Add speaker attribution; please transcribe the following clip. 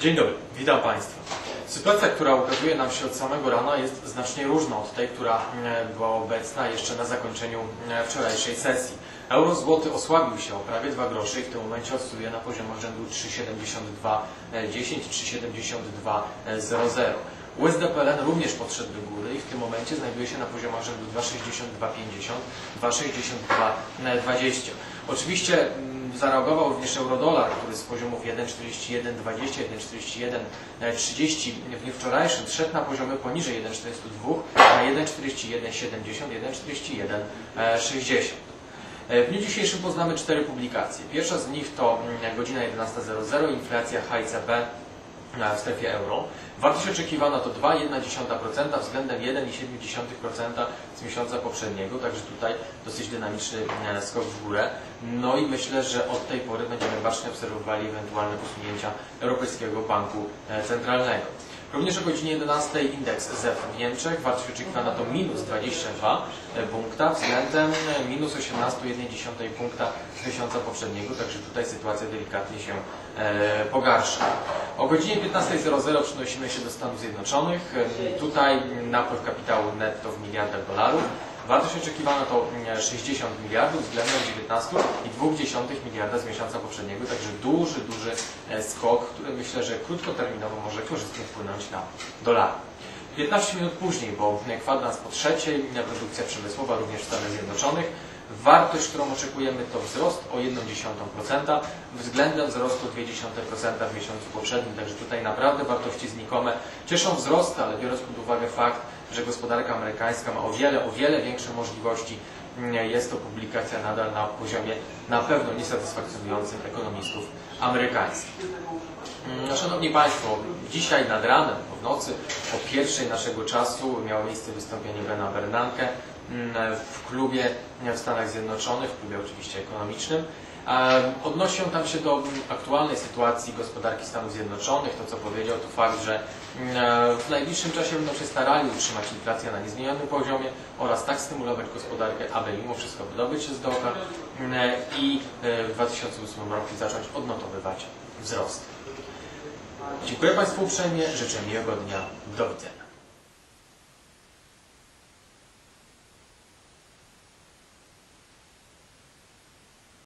Speaker 1: Dzień dobry, witam Państwa. Sytuacja, która ukazuje nam się od samego rana jest znacznie różna od tej, która e, była obecna jeszcze na zakończeniu e, wczorajszej sesji. Euro złoty osłabił się o prawie 2 grosze i w tym momencie oscyluje na poziomach rzędu 3,7210, 3,7200. USD PLN również podszedł do góry i w tym momencie znajduje się na poziomach rzędu 2,6250, 2,6220. Oczywiście mm, zareagował również eurodolar, który z poziomów 1,4120, 1,4130 w dniu wczorajszym zszedł na poziomy poniżej 1,42 na 1,4170, 1,4160. E, W dniu dzisiejszym poznamy cztery publikacje. Pierwsza z nich to mm, godzina 11.00, inflacja HICP e, w strefie euro. Wartość oczekiwana to 2,1% względem 1,7% z miesiąca poprzedniego, także tutaj dosyć dynamiczny e, skok w górę. No i myślę, że od tej pory będziemy bacznie obserwowali ewentualne posunięcia Europejskiego Banku e, Centralnego. Również o godzinie 11 indeks ZEF w Niemczech, wartość oczekiwana to minus 22 punkta względem minus 18,1 punkta z miesiąca poprzedniego, także tutaj sytuacja delikatnie się e, pogarsza. O godzinie 15.00 przenosimy się do Stanów Zjednoczonych. E, Tutaj napływ kapitału netto w miliardach dolarów. Wartość oczekiwana to mm, 60 miliardów względem 19,2 miliarda z miesiąca poprzedniego, także duży, duży e, skok, który myślę, że krótkoterminowo może korzystnie wpłynąć na dolar. 15 minut później, bo kwadrans po trzeciej, produkcja przemysłowa również w Stanach Zjednoczonych. Wartość, którą oczekujemy to wzrost o 0,1% względem wzrostu 0,2% w miesiącu poprzednim, także tutaj naprawdę wartości znikome cieszą wzrost, ale biorąc pod uwagę fakt, że gospodarka amerykańska ma o wiele, o wiele większe możliwości, jest to publikacja nadal na poziomie na pewno niesatysfakcjonującym ekonomistów amerykańskich. Mm, Szanowni Państwo, dzisiaj nad ranem, w nocy, o pierwszej naszego czasu miało miejsce wystąpienie Bena Bernanke mm, w klubie w Stanach Zjednoczonych, w klubie oczywiście ekonomicznym. Odnosi on tam się do aktualnej sytuacji gospodarki Stanów Zjednoczonych. To, co powiedział, to fakt, że mm, e, w najbliższym czasie będą się starali utrzymać inflację na niezmienionym poziomie oraz tak stymulować gospodarkę, aby mimo wszystko wydobyć się z dołka mm, i e, w 2008 roku zacząć odnotowywać wzrost. Dziękuję Państwu uprzejmie, życzę miłego dnia, do widzenia.